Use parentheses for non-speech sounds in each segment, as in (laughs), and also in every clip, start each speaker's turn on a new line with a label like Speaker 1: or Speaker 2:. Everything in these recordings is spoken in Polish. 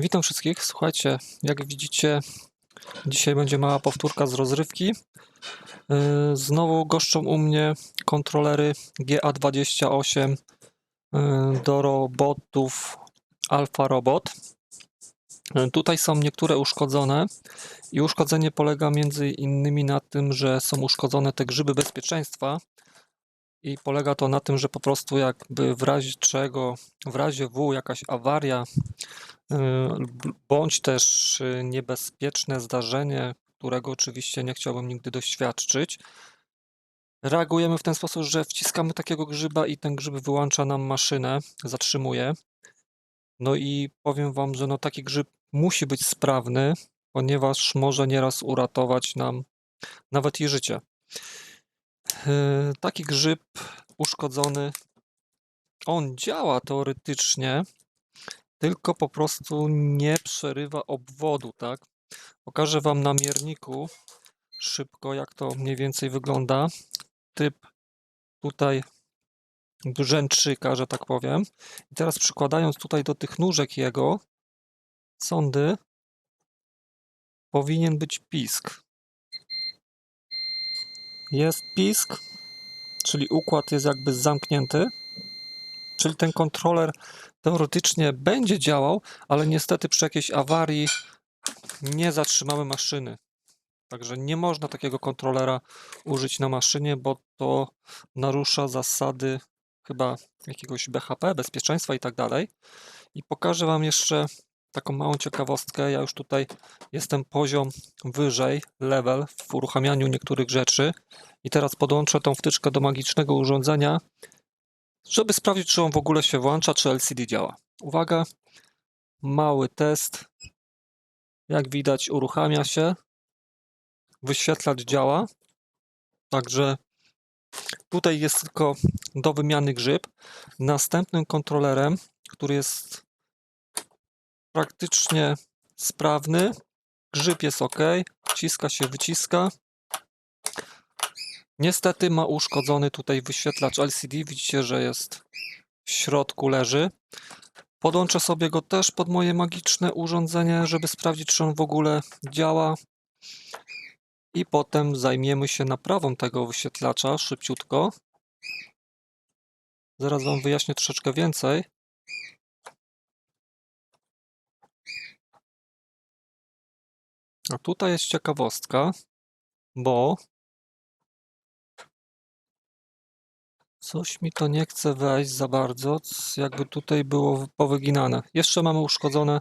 Speaker 1: Witam wszystkich. Słuchajcie, jak widzicie, dzisiaj będzie mała powtórka z rozrywki. Yy, Znowu goszczą u mnie kontrolery GA28 yy, do robotów Alpha Robot. Yy, Tutaj są niektóre uszkodzone i uszkodzenie polega między innymi na tym, że są uszkodzone te grzyby bezpieczeństwa i polega to na tym, że po prostu jakby w razie czego, w razie W jakaś awaria bądź też y, niebezpieczne zdarzenie, którego oczywiście nie chciałbym nigdy doświadczyć. Reagujemy w ten sposób, że wciskamy takiego grzyba i ten grzyb wyłącza nam maszynę, zatrzymuje. No i powiem wam, że no taki grzyb musi być sprawny, ponieważ może nieraz uratować nam nawet i życie. Yy, Taki grzyb uszkodzony, on działa teoretycznie, tylko po prostu nie przerywa obwodu, tak? Pokażę Wam na mierniku szybko, jak to mniej więcej wygląda. Typ tutaj brzęczyka, że tak powiem. I teraz przykładając tutaj do tych nóżek jego sondy, powinien być pisk. Jest pisk, czyli układ jest jakby zamknięty. Czyli ten kontroler teoretycznie będzie działał, ale niestety przy jakiejś awarii nie zatrzymamy maszyny. Także nie można takiego kontrolera użyć na maszynie, bo to narusza zasady chyba jakiegoś BHP, bezpieczeństwa i tak dalej. I pokażę Wam jeszcze taką małą ciekawostkę. Ja już tutaj jestem poziom wyżej, level w uruchamianiu niektórych rzeczy. I teraz podłączę tą wtyczkę do magicznego urządzenia, żeby sprawdzić, czy on w ogóle się włącza, czy LCD działa. Uwaga, mały test. Jak widać, uruchamia się. Wyświetlacz działa. Także tutaj jest tylko do wymiany grzyb. Następnym kontrolerem, który jest praktycznie sprawny, grzyb jest ok, wciska się, wyciska. Niestety ma uszkodzony tutaj wyświetlacz LCD. Widzicie, że jest w środku leży. Podłączę sobie go też pod moje magiczne urządzenie, żeby sprawdzić, czy on w ogóle działa. I potem zajmiemy się naprawą tego wyświetlacza szybciutko. Zaraz Wam wyjaśnię troszeczkę więcej. A tutaj jest ciekawostka, bo Coś mi to nie chce wejść za bardzo, jakby tutaj było powyginane. Jeszcze mamy uszkodzone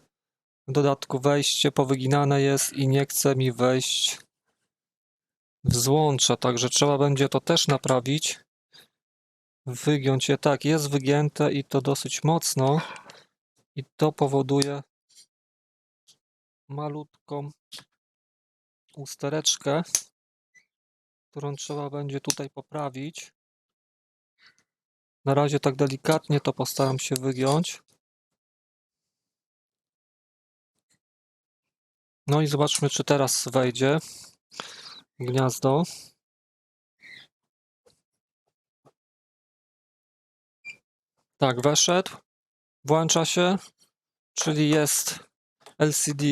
Speaker 1: w dodatku wejście, powyginane jest i nie chce mi wejść w złącze, także trzeba będzie to też naprawić. Wygiąć je, tak, jest wygięte i to dosyć mocno i to powoduje malutką ustereczkę, którą trzeba będzie tutaj poprawić. Na razie tak delikatnie to postaram się wygiąć. No i zobaczmy, czy teraz wejdzie gniazdo. Tak, weszedł. Włącza się, czyli jest LCD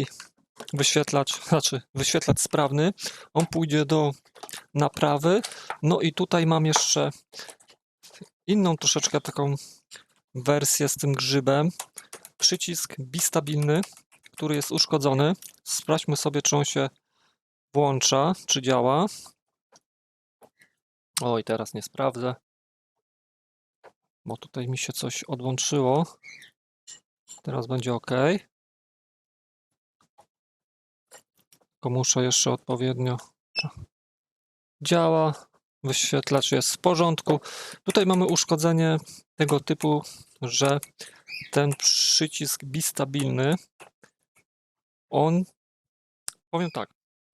Speaker 1: wyświetlacz, (laughs) znaczy wyświetlacz sprawny. On pójdzie do naprawy. No i tutaj mam jeszcze inną troszeczkę taką wersję z tym grzybem. Przycisk bistabilny, który jest uszkodzony. Sprawdźmy sobie, czy on się włącza, czy działa. Oj, teraz nie sprawdzę, bo tutaj mi się coś odłączyło. Teraz będzie ok. Tylko muszę jeszcze odpowiednio. Działa. Wyświetlacz jest w porządku. Tutaj mamy uszkodzenie tego typu, że ten przycisk bistabilny, on, powiem tak,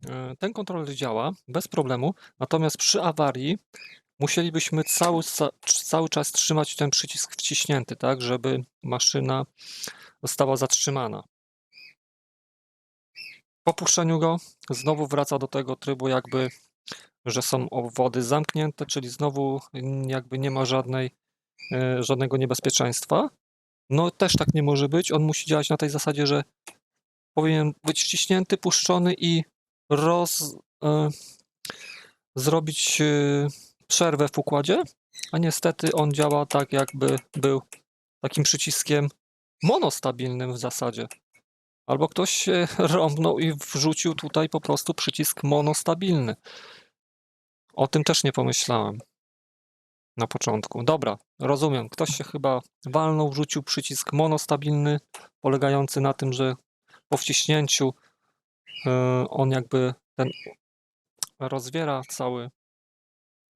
Speaker 1: e, ten kontroler działa bez problemu, natomiast przy awarii musielibyśmy cały, ca- cały czas trzymać ten przycisk wciśnięty, tak, żeby maszyna została zatrzymana. Po puszczeniu go znowu wraca do tego trybu jakby że są obwody zamknięte, czyli znowu mm, jakby nie ma żadnej, e, żadnego niebezpieczeństwa. No też tak nie może być. On musi działać na tej zasadzie, że powinien być wciśnięty, puszczony i roz, e, zrobić e, przerwę w układzie, a niestety on działa tak, jakby był takim przyciskiem monostabilnym w zasadzie. Albo ktoś się (laughs) rąbnął i wrzucił tutaj po prostu przycisk monostabilny. O tym też nie pomyślałem na początku. Dobra, rozumiem. Ktoś się chyba walnął, wrzucił przycisk monostabilny, polegający na tym, że po wciśnięciu e, on jakby ten rozwiera cały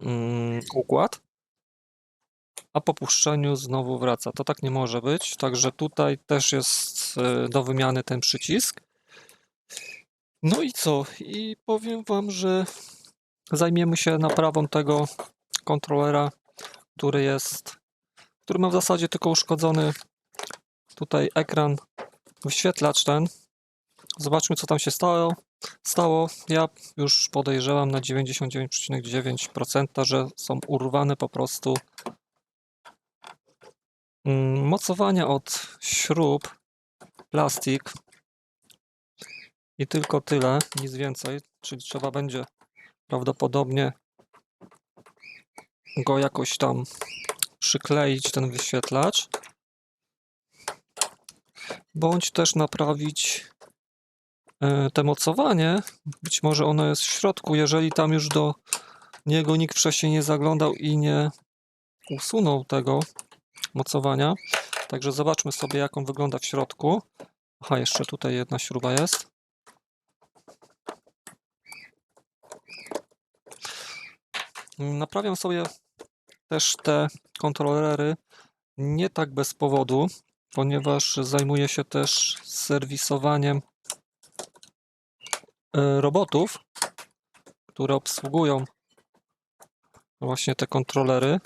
Speaker 1: mm, układ, a po puszczeniu znowu wraca. To tak nie może być, także tutaj też jest e, do wymiany ten przycisk. No i co? I powiem Wam, że zajmiemy się naprawą tego kontrolera, który jest, który ma w zasadzie tylko uszkodzony tutaj ekran, wyświetlacz ten. Zobaczmy, co tam się stało. Stało, ja już podejrzewam na 99,9%, że są urwane po prostu mm, mocowania od śrub, plastik i tylko tyle, nic więcej, czyli trzeba będzie prawdopodobnie go jakoś tam przykleić, ten wyświetlacz, bądź też naprawić e, te mocowanie. Być może ono jest w środku, jeżeli tam już do niego nikt wcześniej nie zaglądał i nie usunął tego mocowania. Także zobaczmy sobie, jak on wygląda w środku. Aha, jeszcze tutaj jedna śruba jest. Naprawiam sobie też te kontrolery nie tak bez powodu, ponieważ zajmuję się też serwisowaniem e, robotów, które obsługują właśnie te kontrolery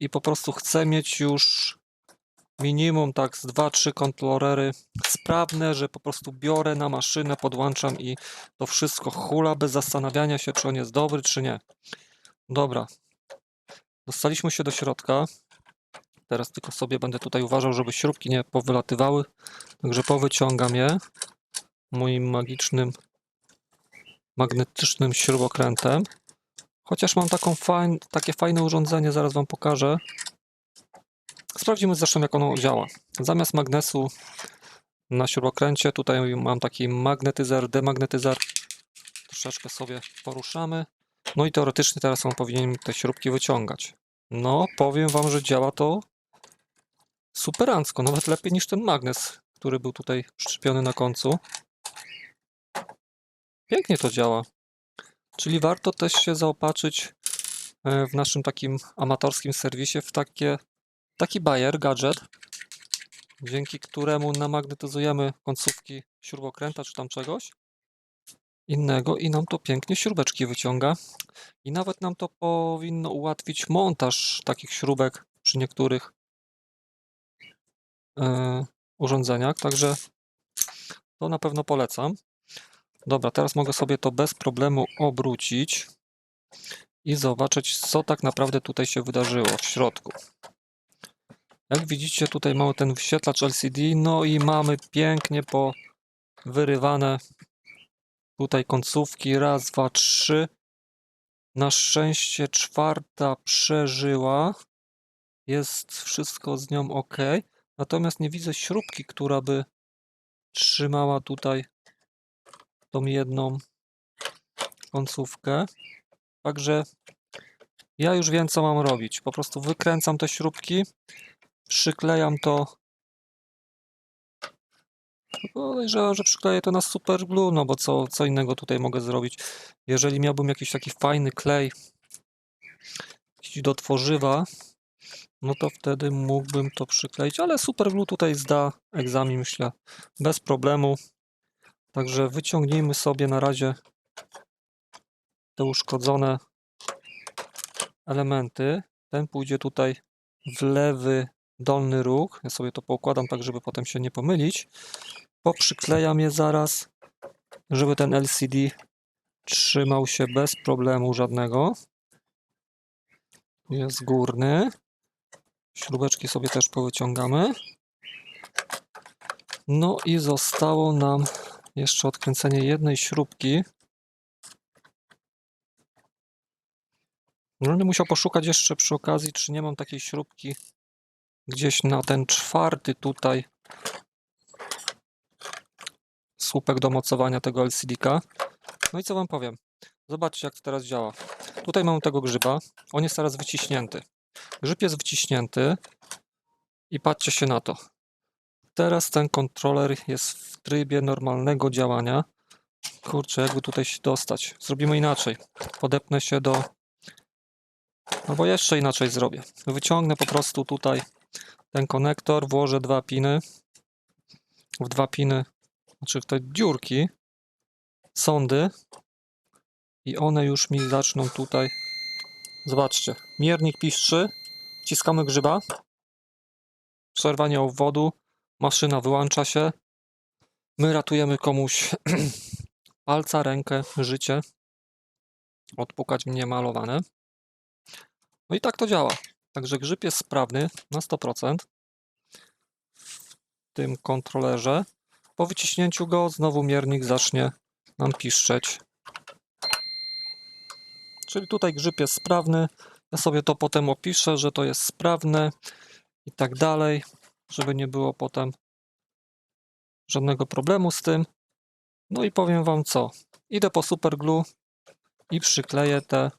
Speaker 1: i po prostu chcę mieć już minimum tak z 2-3 kontrolery sprawne, że po prostu biorę na maszynę, podłączam i to wszystko hula bez zastanawiania się, czy on jest dobry, czy nie. Dobra. Dostaliśmy się do środka. Teraz tylko sobie będę tutaj uważał, żeby śrubki nie powylatywały. Także powyciągam je moim magicznym, magnetycznym śrubokrętem. Chociaż mam taką fajn, takie fajne urządzenie, zaraz Wam pokażę. Sprawdzimy zresztą, jak ono działa. Zamiast magnesu na śrubokręcie, tutaj mam taki magnetyzer, demagnetyzer. Troszeczkę sobie poruszamy. No i teoretycznie teraz on powinien te śrubki wyciągać. No, powiem Wam, że działa to superancko, nawet lepiej niż ten magnes, który był tutaj szczepiony na końcu. Pięknie to działa. Czyli warto też się zaopatrzyć e, w naszym takim amatorskim serwisie w takie, taki bajer, gadżet, dzięki któremu namagnetyzujemy końcówki śrubokręta czy tam czegoś innego i nam to pięknie śrubeczki wyciąga. I nawet nam to powinno ułatwić montaż takich śrubek przy niektórych e, urządzeniach, także to na pewno polecam. Dobra, teraz mogę sobie to bez problemu obrócić i zobaczyć, co tak naprawdę tutaj się wydarzyło w środku. Jak widzicie, tutaj mamy ten wyświetlacz LCD, no i mamy pięknie po wyrywane tutaj końcówki. Raz, dwa, trzy. Na szczęście czwarta przeżyła. Jest wszystko z nią ok. Natomiast nie widzę śrubki, która by trzymała tutaj tą jedną końcówkę. Także ja już wiem, co mam robić. Po prostu wykręcam te śrubki, przyklejam to. Podejrzewam, że przykleję to na super glue, no bo co, co innego tutaj mogę zrobić. Jeżeli miałbym jakiś taki fajny klej do tworzywa, no to wtedy mógłbym to przykleić, ale super glue tutaj zda egzamin, myślę, bez problemu. Także wyciągnijmy sobie na razie te uszkodzone elementy. Ten pójdzie tutaj w lewy dolny róg. Ja sobie to poukładam tak, żeby potem się nie pomylić. Poprzyklejam je zaraz, żeby ten LCD trzymał się bez problemu żadnego. Jest górny. Śrubeczki sobie też powyciągamy. No i zostało nam jeszcze odkręcenie jednej śrubki. No, Będę musiał poszukać jeszcze przy okazji, czy nie mam takiej śrubki gdzieś na ten czwarty tutaj słupek do mocowania tego LCD-ka. No i co wam powiem? Zobaczcie, jak to teraz działa. Tutaj mamy tego grzyba. On jest teraz wyciśnięty. Grzyb jest wyciśnięty i patrzcie się na to. Teraz ten kontroler jest w trybie normalnego działania. Kurczę, jakby tutaj się dostać. Zrobimy inaczej. Podepnę się do... Albo jeszcze inaczej zrobię. Wyciągnę po prostu tutaj ten konektor, włożę dwa piny. W dwa piny, znaczy te dziurki, sondy i one już mi zaczną tutaj. Zobaczcie, miernik piszczy, wciskamy grzyba, przerwanie obwodu, maszyna wyłącza się, my ratujemy komuś (clears throat) palca, rękę, życie, odpukać mnie malowane. No i tak to działa. Także grzyb jest sprawny na 100% w tym kontrolerze. Po wyciśnięciu go znowu miernik zacznie nam piszczeć. Czyli tutaj grzyb jest sprawny. Ja sobie to potem opiszę, że to jest sprawne i tak dalej, żeby nie było potem żadnego problemu z tym. No i powiem wam co. Idę po superglue i przykleję te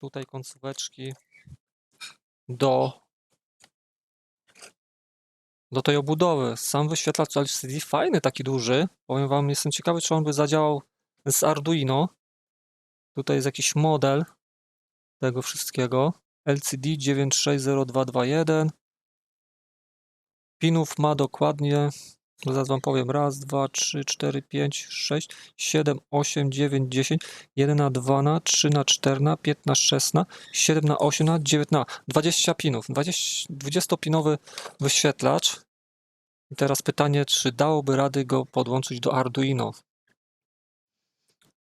Speaker 1: tutaj końcóweczki do do tej obudowy. Sam wyświetlacz LCD fajny, taki duży. Powiem wam, jestem ciekawy, czy on by zadziałał z Arduino. Tutaj jest jakiś model tego wszystkiego. LCD 960221. Pinów ma dokładnie, zaraz wam powiem, raz, dwa, trzy, cztery, pięć, sześć, siedem, osiem, dziewięć, dziesięć, 1 na 2 na, 3 na 4 na, 5 na 6 na, 7 na 8 na, 9 na, 20 pinów, 20, 20-pinowy wyświetlacz. I teraz pytanie, czy dałoby rady go podłączyć do Arduino?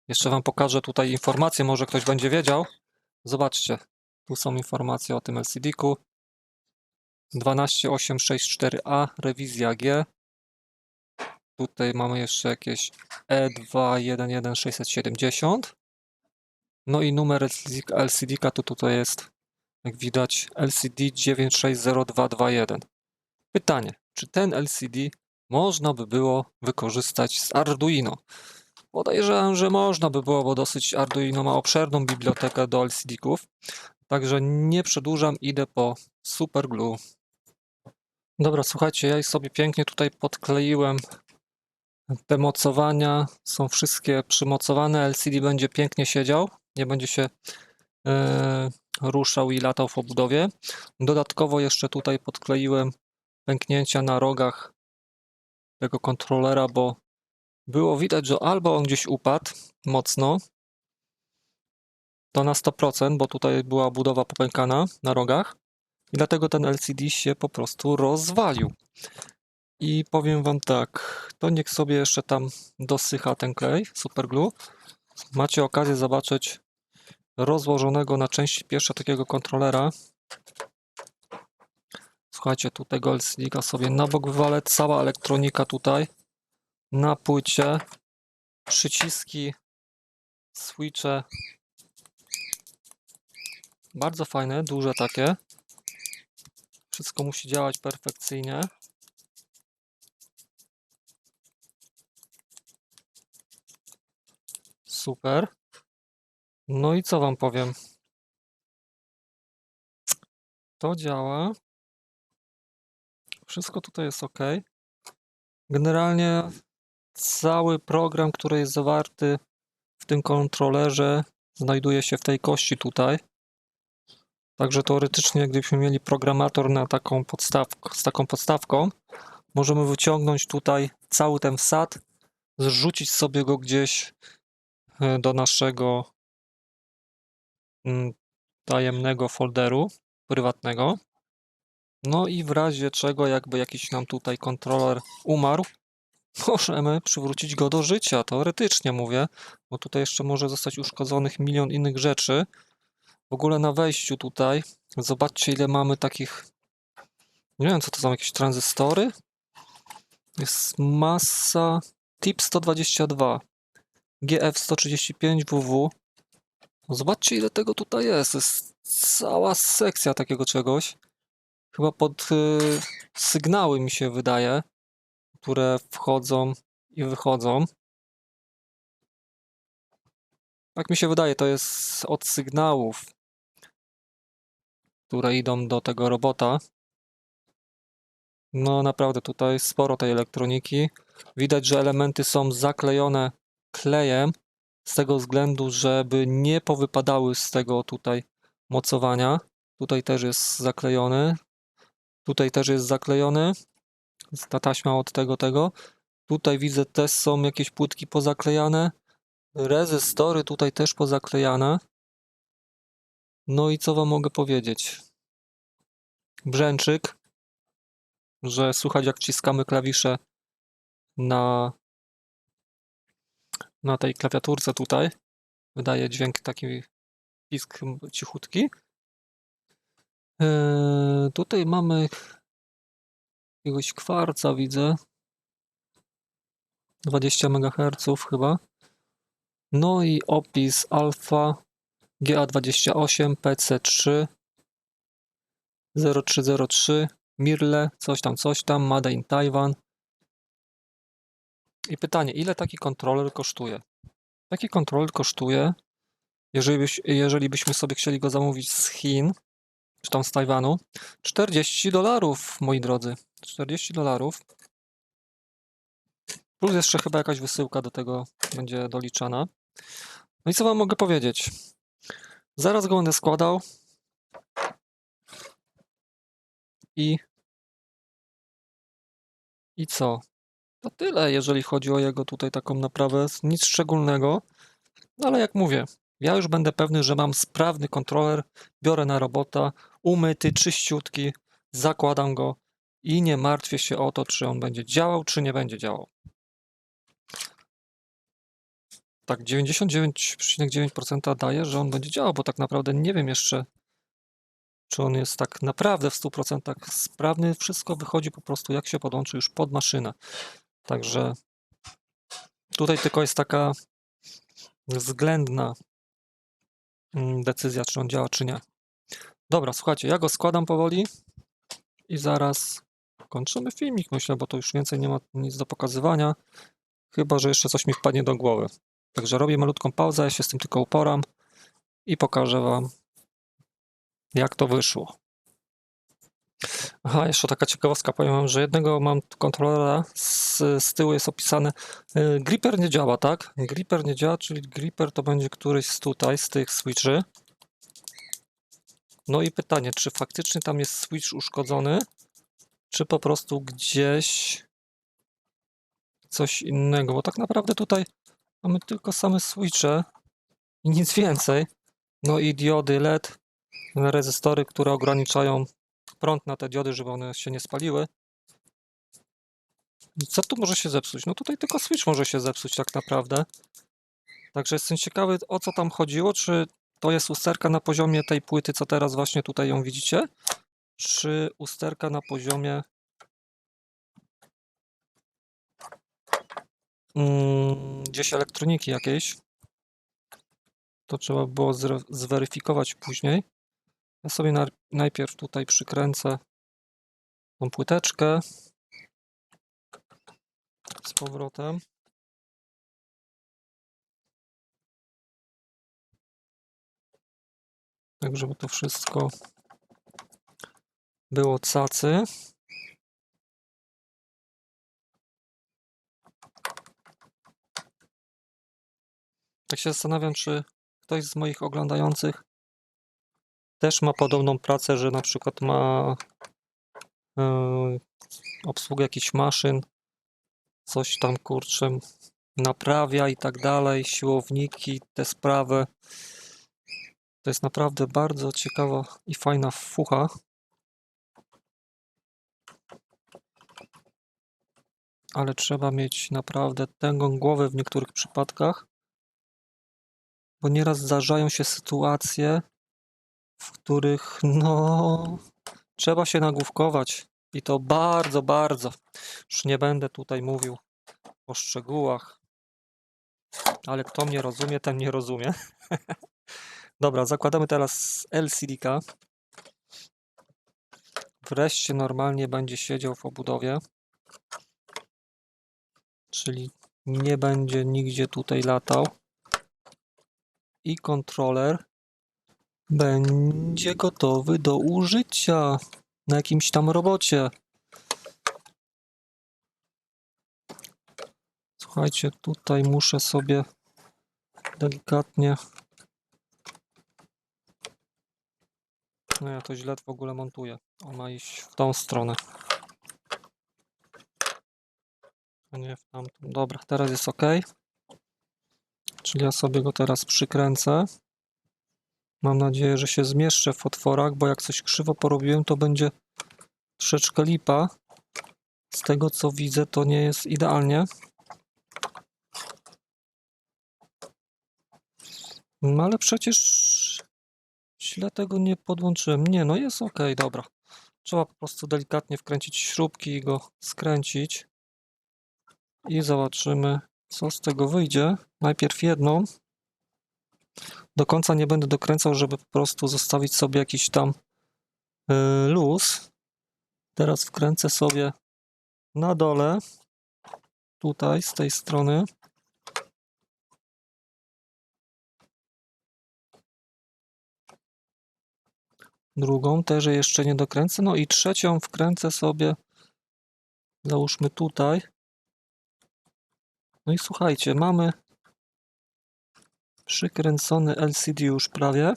Speaker 1: Jeszcze wam pokażę tutaj informacje, może ktoś będzie wiedział. Zobaczcie, tu są informacje o tym LCD-ku. 12864A, rewizja G. Tutaj mamy jeszcze jakieś E E211670. No i numer LCD-ka to tutaj jest, jak widać, LCD 960221. Pytanie, czy ten LCD można by było wykorzystać z Arduino? Podejrzewam, że można by było, bo dosyć Arduino ma obszerną bibliotekę do LCD-ków. Także nie przedłużam, idę po superglue. Dobra, słuchajcie, ja sobie pięknie tutaj podkleiłem te mocowania. Są wszystkie przymocowane. LCD będzie pięknie siedział, nie będzie się e, ruszał i latał w obudowie. Dodatkowo jeszcze tutaj podkleiłem pęknięcia na rogach tego kontrolera, bo było widać, że albo on gdzieś upadł mocno, to na 100%, bo tutaj była budowa popękana na rogach i dlatego ten LCD się po prostu rozwalił. I powiem wam tak, to niech sobie jeszcze tam dosycha ten klej, superglue. Macie okazję zobaczyć rozłożonego na części pierwsze takiego kontrolera. Słuchajcie, tu tego LCD sobie na bok wywalę, cała elektronika tutaj na płycie, przyciski, switche. Bardzo fajne, duże takie. Wszystko musi działać perfekcyjnie. Super. No i co wam powiem? To działa. Wszystko tutaj jest ok. Generalnie cały program, który jest zawarty w tym kontrolerze, znajduje się w tej kości tutaj. Także teoretycznie, gdybyśmy mieli programator na taką podstawkę, z taką podstawką, możemy wyciągnąć tutaj cały ten wsad, zrzucić sobie go gdzieś do naszego mm, tajemnego folderu prywatnego. No i w razie czego, jakby jakiś nam tutaj kontroler umarł, (laughs) możemy przywrócić go do życia, teoretycznie mówię, bo tutaj jeszcze może zostać uszkodzonych milion innych rzeczy. W ogóle na wejściu tutaj, zobaczcie ile mamy takich, nie wiem co to są, jakieś tranzystory? Jest masa TIP 122, GF 135 WW. No Zobaczcie ile tego tutaj jest. Jest cała sekcja takiego czegoś. Chyba pod y, sygnały mi się wydaje, które wchodzą i wychodzą. Tak mi się wydaje, to jest od sygnałów, które idą do tego robota. No naprawdę tutaj sporo tej elektroniki. Widać, że elementy są zaklejone klejem z tego względu, żeby nie powypadały z tego tutaj mocowania. Tutaj też jest zaklejony. Tutaj też jest zaklejony. Ta taśma od tego, tego. Tutaj widzę też są jakieś płytki pozaklejane. Rezystory tutaj też pozaklejane. No i co wam mogę powiedzieć? Brzęczyk, że słychać jak wciskamy klawisze na, na tej klawiaturce tutaj. Wydaje dźwięk taki pisk cichutki. Eee, tutaj mamy jakiegoś kwarca, widzę. 20 MHz chyba. No i opis alfa GA28 PC3 0303 Mirle, coś tam, coś tam, Made in Taiwan. I pytanie, ile taki kontroler kosztuje? Taki kontroler kosztuje, jeżeli, byś, jeżeli byśmy sobie chcieli go zamówić z Chin, czy tam z Tajwanu, 40 dolarów, moi drodzy. 40 dolarów. Plus jeszcze chyba jakaś wysyłka do tego będzie doliczana. No i co wam mogę powiedzieć? Zaraz go będę składał. I. I co? To tyle, jeżeli chodzi o jego tutaj taką naprawę. Nic szczególnego. Ale jak mówię, ja już będę pewny, że mam sprawny kontroler. Biorę na robota, umyty, czyściutki, zakładam go i nie martwię się o to, czy on będzie działał, czy nie będzie działał. Tak, 99,9% daje, że on będzie działał, bo tak naprawdę nie wiem jeszcze, czy on jest tak naprawdę w 100% sprawny. Wszystko wychodzi po prostu, jak się podłączy już pod maszynę. Także tutaj tylko jest taka względna mm, decyzja, czy on działa, czy nie. Dobra, słuchajcie, ja go składam powoli i zaraz kończymy filmik, myślę, bo to już więcej nie ma nic do pokazywania. Chyba, że jeszcze coś mi wpadnie do głowy. Także robię malutką pauzę, ja się z tym tylko uporam i pokażę Wam, jak to wyszło. Aha, jeszcze taka ciekawostka, powiem Wam, że jednego mam kontrolera, z, z tyłu jest opisane, y, gripper nie działa, tak? Gripper nie działa, czyli gripper to będzie któryś z tutaj, z tych switchy. No i pytanie, czy faktycznie tam jest switch uszkodzony, czy po prostu gdzieś coś innego, bo tak naprawdę tutaj mamy tylko same switche i nic więcej. No i diody LED, rezystory, które ograniczają prąd na te diody, żeby one się nie spaliły. Co tu może się zepsuć? No tutaj tylko switch może się zepsuć tak naprawdę. Także jestem ciekawy o co tam chodziło, czy to jest usterka na poziomie tej płyty, co teraz właśnie tutaj ją widzicie, czy usterka na poziomie mm, gdzieś elektroniki jakiejś. To trzeba było zweryfikować później. Ja sobie na, najpierw tutaj przykręcę tą płyteczkę z powrotem. Tak, żeby to wszystko było cacy. Tak się zastanawiam, czy ktoś z moich oglądających też ma podobną pracę, że na przykład ma yy, obsługę jakichś maszyn, coś tam kurczę naprawia i tak dalej, siłowniki, te sprawy. To jest naprawdę bardzo ciekawa i fajna fucha. Ale trzeba mieć naprawdę tęgą głowę w niektórych przypadkach, bo nieraz zdarzają się sytuacje, w których no trzeba się nagłówkować. I to bardzo, bardzo. Już nie będę tutaj mówił o szczegółach. Ale kto mnie rozumie, ten nie rozumie. (laughs) Dobra, zakładamy teraz LCD-ka. Wreszcie normalnie będzie siedział w obudowie. Czyli nie będzie nigdzie tutaj latał. I kontroler będzie gotowy do użycia na jakimś tam robocie. Słuchajcie, tutaj muszę sobie delikatnie. No ja to źle w ogóle montuję. On ma iść w tą stronę. A nie w tamtą. Dobra, teraz jest ok. Czyli ja sobie go teraz przykręcę. Mam nadzieję, że się zmieszczę w otworach, bo jak coś krzywo porobiłem, to będzie troszeczkę lipa. Z tego co widzę, to nie jest idealnie. No ale przecież źle tego nie podłączyłem. Nie, no jest ok, dobra. Trzeba po prostu delikatnie wkręcić śrubki i go skręcić. I zobaczymy, co z tego wyjdzie. Najpierw jedną. Do końca nie będę dokręcał, żeby po prostu zostawić sobie jakiś tam yy, luz. Teraz wkręcę sobie na dole, tutaj, z tej strony. Drugą też jeszcze nie dokręcę. No i trzecią wkręcę sobie, załóżmy tutaj. No i słuchajcie, mamy przykręcony LCD już prawie.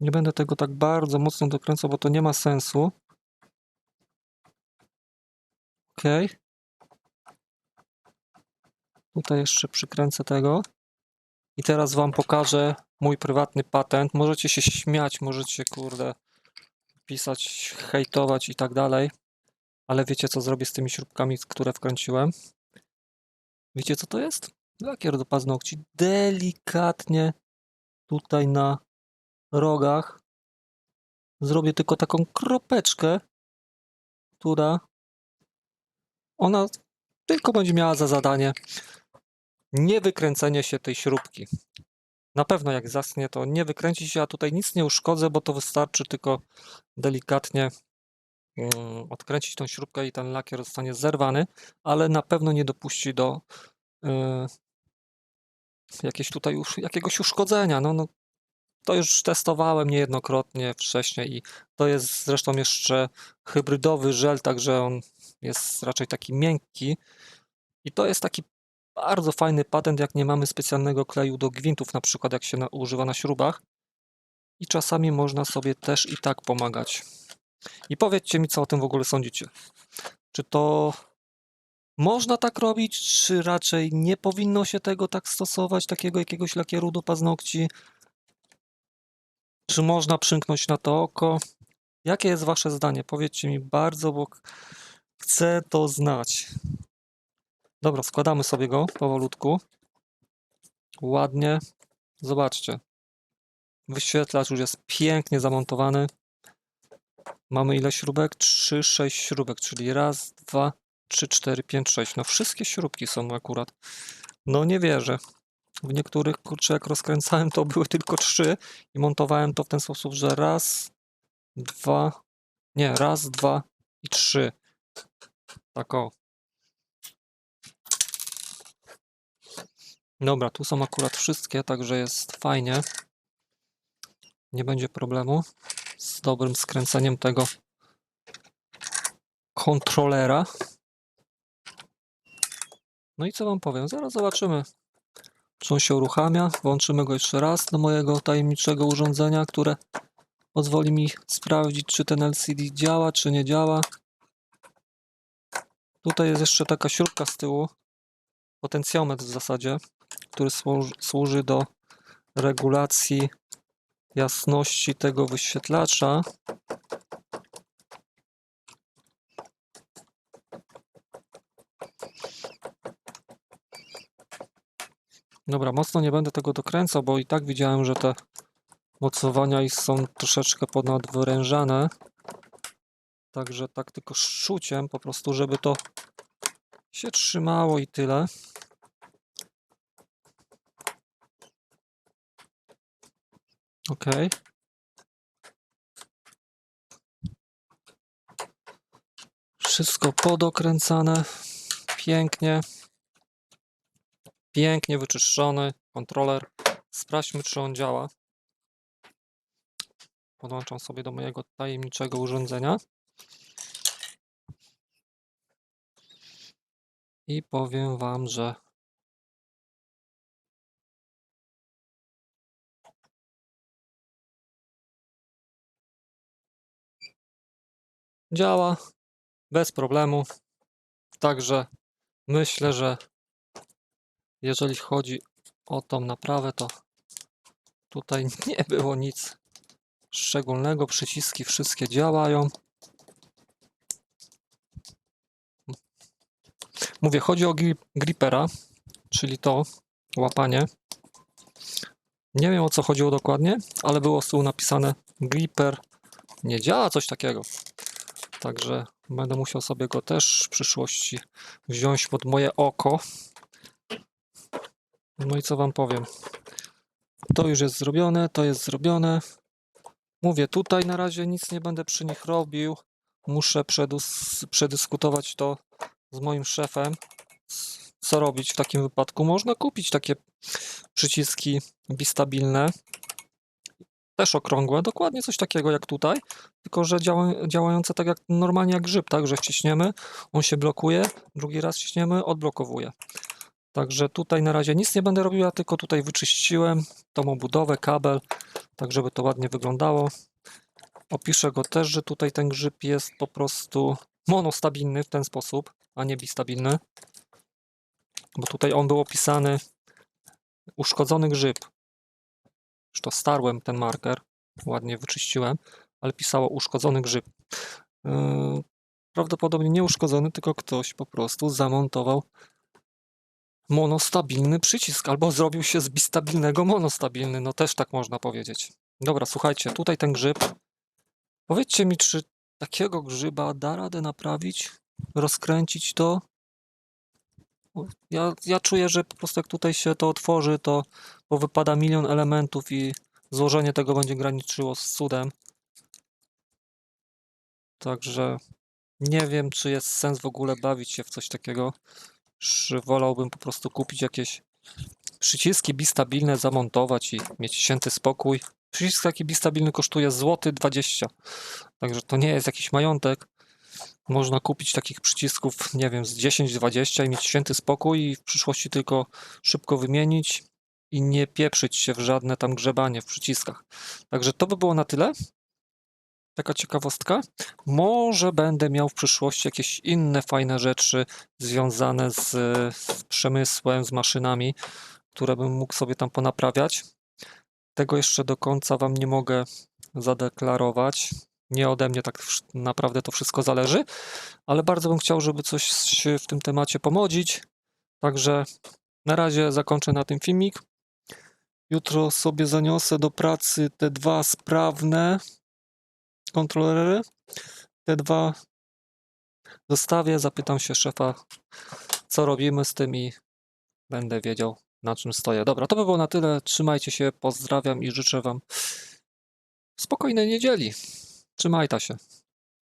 Speaker 1: Nie będę tego tak bardzo mocno dokręcał, bo to nie ma sensu. Ok. Tutaj jeszcze przykręcę tego. I teraz Wam pokażę mój prywatny patent. Możecie się śmiać, możecie kurde pisać, hejtować i tak dalej. Ale wiecie co zrobię z tymi śrubkami, które wkręciłem? Wiecie co to jest? Lakier do paznokci. Delikatnie tutaj na rogach zrobię tylko taką kropeczkę, która ona tylko będzie miała za zadanie nie wykręcenie się tej śrubki. Na pewno jak zaschnie, to nie wykręci się, a tutaj nic nie uszkodzę, bo to wystarczy tylko delikatnie mm, odkręcić tą śrubkę i ten lakier zostanie zerwany, ale na pewno nie dopuści do y, jakieś tutaj już, jakiegoś uszkodzenia. No, no, to już testowałem niejednokrotnie wcześniej i to jest zresztą jeszcze hybrydowy żel, także on jest raczej taki miękki i to jest taki bardzo fajny patent, jak nie mamy specjalnego kleju do gwintów, na przykład jak się na, używa na śrubach. I czasami można sobie też i tak pomagać. I powiedzcie mi, co o tym w ogóle sądzicie. Czy to można tak robić, czy raczej nie powinno się tego tak stosować, takiego jakiegoś lakieru do paznokci? Czy można przymknąć na to oko? Jakie jest wasze zdanie? Powiedzcie mi bardzo, bo chcę to znać. Dobra, składamy sobie go powolutku. Ładnie. Zobaczcie. Wyświetlacz już jest pięknie zamontowany. Mamy ile śrubek? 3, 6 śrubek, czyli raz, dwa, trzy, cztery, pięć, sześć. No wszystkie śrubki są akurat. No nie wierzę. W niektórych, kurczę, jak rozkręcałem, to były tylko trzy i montowałem to w ten sposób, że raz, dwa, nie, raz, dwa i trzy. Tak o. Dobra, tu są akurat wszystkie, także jest fajnie. Nie będzie problemu z dobrym skręceniem tego kontrolera. No i co wam powiem? Zaraz zobaczymy, czy on się uruchamia. Włączymy go jeszcze raz do mojego tajemniczego urządzenia, które pozwoli mi sprawdzić, czy ten LCD działa, czy nie działa. Tutaj jest jeszcze taka śrubka z tyłu, potencjometr w zasadzie, który służy, do regulacji jasności tego wyświetlacza. Dobra, mocno nie będę tego dokręcał, bo i tak widziałem, że te mocowania są troszeczkę ponadwyrężane. Także tak tylko szczuciem po prostu, żeby to się trzymało i tyle. Ok. Wszystko podokręcane. Pięknie. Pięknie wyczyszczony kontroler. Sprawdźmy, czy on działa. Podłączam sobie do mojego tajemniczego urządzenia. I powiem Wam, że działa bez problemu. Także myślę, że jeżeli chodzi o tą naprawę, to tutaj (laughs) nie było nic szczególnego. Przyciski wszystkie działają. Mówię, chodzi o gri- gripera, czyli to łapanie. Nie wiem o co chodziło dokładnie, ale było z tyłu napisane gripper nie działa, coś takiego. Także będę musiał sobie go też w przyszłości wziąć pod moje oko. No i co wam powiem? To już jest zrobione, to jest zrobione. Mówię, tutaj na razie nic nie będę przy nich robił. Muszę przedyskutować to z moim szefem. Co robić w takim wypadku? Można kupić takie przyciski bistabilne. Też okrągłe, dokładnie coś takiego jak tutaj, tylko że działa, działające tak jak normalnie jak grzyb, tak, że wciśniemy, on się blokuje, drugi raz wciśniemy, odblokowuje. Także tutaj na razie nic nie będę robił, ja tylko tutaj wyczyściłem tą obudowę, kabel, tak żeby to ładnie wyglądało. Opiszę go też, że tutaj ten grzyb jest po prostu monostabilny w ten sposób, a nie bistabilny. Bo tutaj on był opisany uszkodzony grzyb. Już to starłem ten marker, ładnie wyczyściłem, ale pisało uszkodzony grzyb. Yy, Prawdopodobnie nie uszkodzony, tylko ktoś po prostu zamontował monostabilny przycisk, albo zrobił się z bistabilnego monostabilny, no też tak można powiedzieć. Dobra, słuchajcie, tutaj ten grzyb. Powiedzcie mi, czy takiego grzyba da radę naprawić, rozkręcić to? Bo Ja, ja czuję, że po prostu jak tutaj się to otworzy, to wypada milion elementów i złożenie tego będzie graniczyło z cudem. Także nie wiem, czy jest sens w ogóle bawić się w coś takiego. Czy wolałbym po prostu kupić jakieś przyciski bistabilne, zamontować i mieć święty spokój. Przycisk taki bistabilny kosztuje złoty 20. Także to nie jest jakiś majątek. Można kupić takich przycisków, nie wiem, z 10-20 i mieć święty spokój i w przyszłości tylko szybko wymienić i nie pieprzyć się w żadne tam grzebanie w przyciskach. Także to by było na tyle. Taka ciekawostka. Może będę miał w przyszłości jakieś inne fajne rzeczy związane z, z przemysłem, z maszynami, które bym mógł sobie tam ponaprawiać. Tego jeszcze do końca Wam nie mogę zadeklarować. Nie ode mnie tak naprawdę to wszystko zależy, ale bardzo bym chciał, żeby coś się w tym temacie pomodzić. Także na razie zakończę na tym filmik. Jutro sobie zaniosę do pracy te dwa sprawne kontrolery. Te dwa zostawię, zapytam się szefa, co robimy z tym i będę wiedział, na czym stoję. Dobra, to by było na tyle. Trzymajcie się, pozdrawiam i życzę Wam spokojnej niedzieli. Trzymajta się.